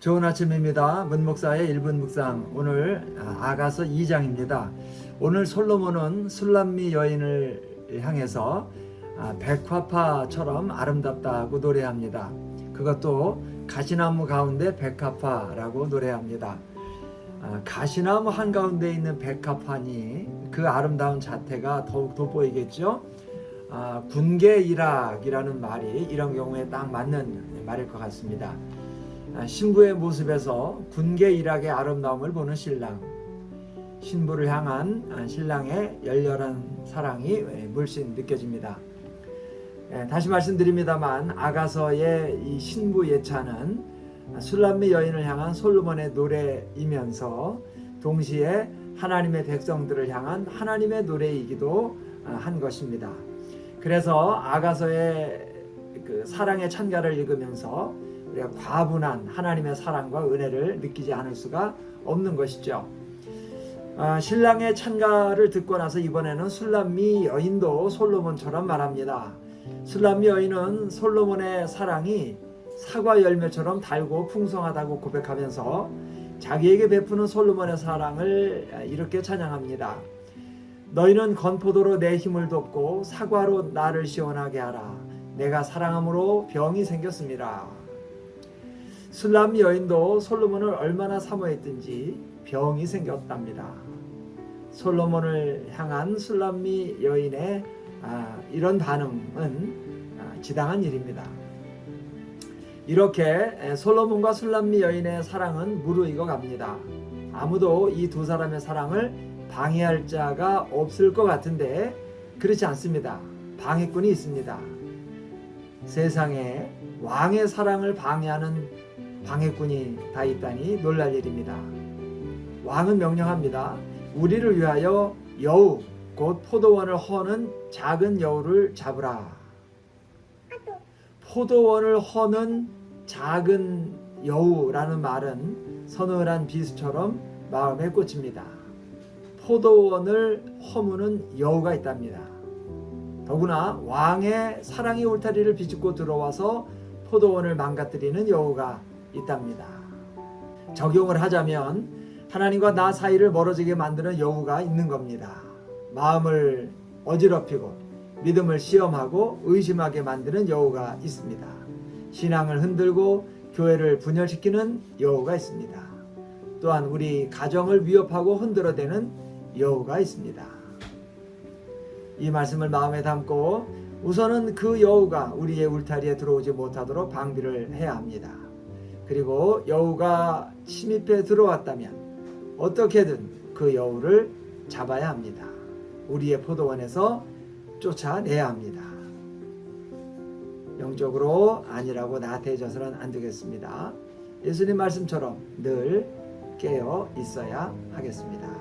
좋은 아침입니다. 문목사의 1분 묵상 오늘 아, 아가서 2장입니다. 오늘 솔로몬은 술람미 여인을 향해서 아, 백화파처럼 아름답다고 노래합니다. 그것도 가시나무 가운데 백화파라고 노래합니다. 아, 가시나무 한가운데 있는 백합환이 그 아름다운 자태가 더욱 돋보이겠죠. 아, 군계일학이라는 말이 이런 경우에 딱 맞는 말일 것 같습니다. 아, 신부의 모습에서 군계 일학의 아름다움을 보는 신랑, 신부를 향한 아, 신랑의 열렬한 사랑이 예, 물씬 느껴집니다. 예, 다시 말씀드립니다만 아가서의 이 신부 예차는 술람미 여인을 향한 솔로몬의 노래이면서 동시에 하나님의 백성들을 향한 하나님의 노래이기도 아, 한 것입니다. 그래서 아가서의 그 사랑의 찬가를 읽으면서 우리가 과분한 하나님의 사랑과 은혜를 느끼지 않을 수가 없는 것이죠. 아, 신랑의 찬가를 듣고 나서 이번에는 술람미 여인도 솔로몬처럼 말합니다. 술람미 여인은 솔로몬의 사랑이 사과 열매처럼 달고 풍성하다고 고백하면서 자기에게 베푸는 솔로몬의 사랑을 이렇게 찬양합니다. 너희는 건포도로 내 힘을 돕고 사과로 나를 시원하게 하라. 내가 사랑함으로 병이 생겼습니다. 술람 여인도 솔로몬을 얼마나 사모했든지 병이 생겼답니다. 솔로몬을 향한 술람미 여인의 아, 이런 반응은 아, 지당한 일입니다. 이렇게 솔로몬과 술람미 여인의 사랑은 무르익어 갑니다. 아무도 이 두 사람의 사랑을 방해할 자가 없을 것 같은데 그렇지 않습니다. 방해꾼이 있습니다. 세상에 왕의 사랑을 방해하는 방해꾼이 다 있다니 놀랄 일입니다. 왕은 명령합니다. 우리를 위하여 여우 곧 포도원을 허는 작은 여우를 잡으라. 포도원을 허는 작은 여우라는 말은 서늘한 비수처럼 마음에 꽂힙니다. 포도원을 허무는 여우가 있답니다. 더구나 왕의 사랑의 울타리를 비집고 들어와서 포도원을 망가뜨리는 여우가 있답니다. 적용을 하자면 하나님과 나 사이를 멀어지게 만드는 여우가 있는 겁니다. 마음을 어지럽히고 믿음을 시험하고 의심하게 만드는 여우가 있습니다. 신앙을 흔들고 교회를 분열시키는 여우가 있습니다. 또한 우리 가정을 위협하고 흔들어대는 여우가 있습니다. 이 말씀을 마음에 담고 우선은 그 여우가 우리의 울타리에 들어오지 못하도록 방비를 해야 합니다. 그리고 여우가 침입해 들어왔다면 어떻게든 그 여우를 잡아야 합니다. 우리의 포도원에서 쫓아내야 합니다. 영적으로 아니라고 나태해져서는 안 되겠습니다. 예수님 말씀처럼 늘 깨어 있어야 하겠습니다.